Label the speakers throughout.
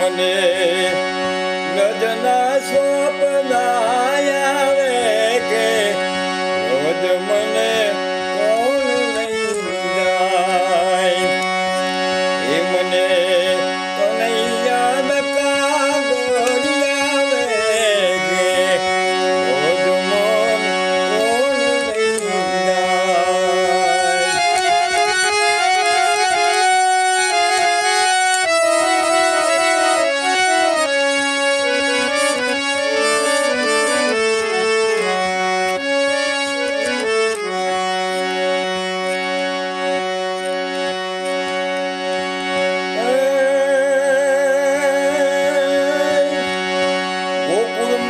Speaker 1: મને ગજના સ્વપ્ના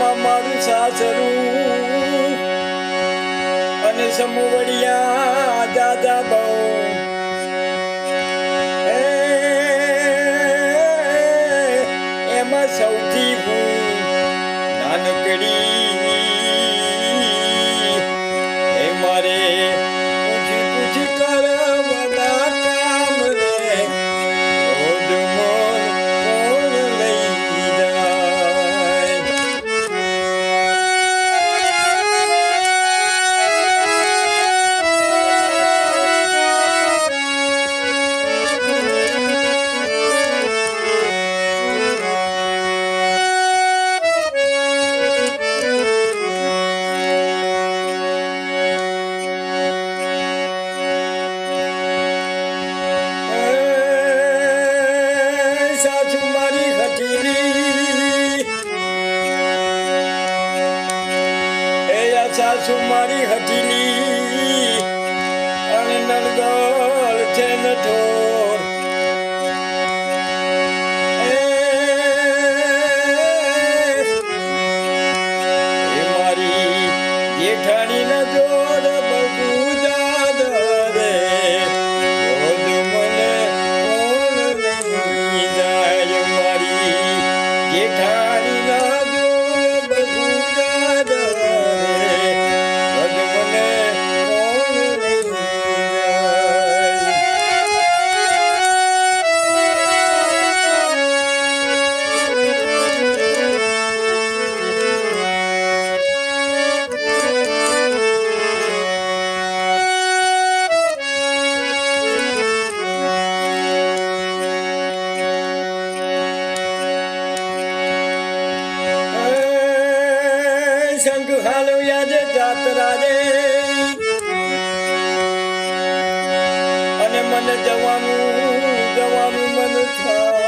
Speaker 1: ગોકુળમાં મારું સાસરું. અને સમુવડિયા દાદા બહુ. એમાં સૌથી હું નાનકડી સાસુ મારી હટીની. અને નણગલ છે નઠોર એ મારી રે રોજ મને કોણ મારી જેઠાણીના હાલવ્યા જે જાતરા રે અને મને જવાનું જવાનું મન થાય.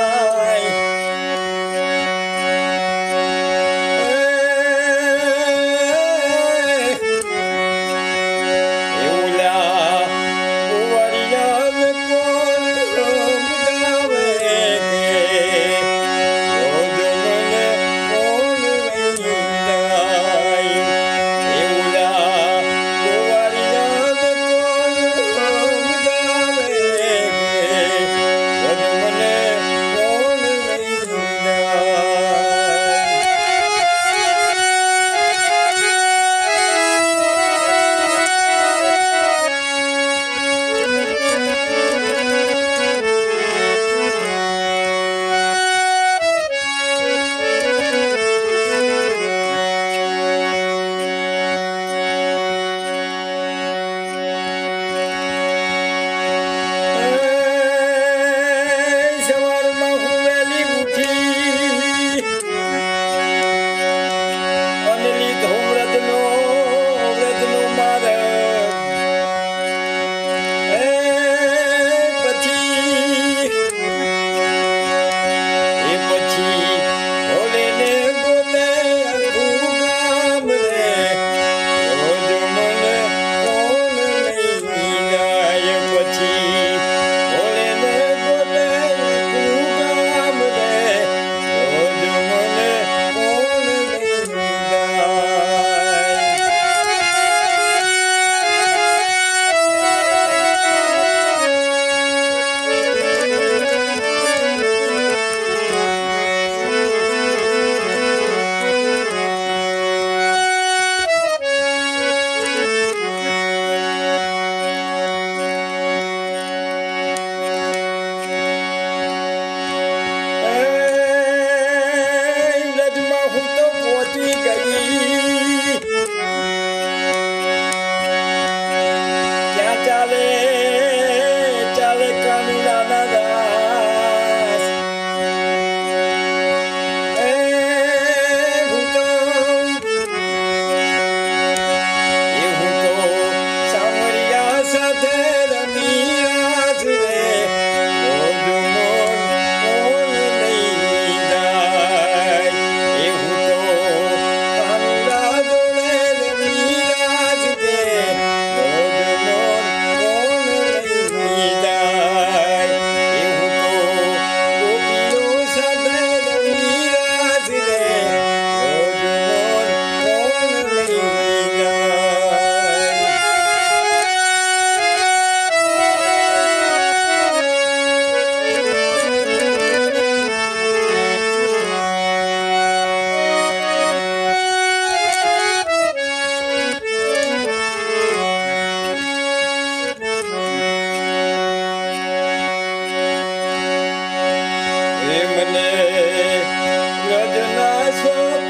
Speaker 1: ગજના સ્વામી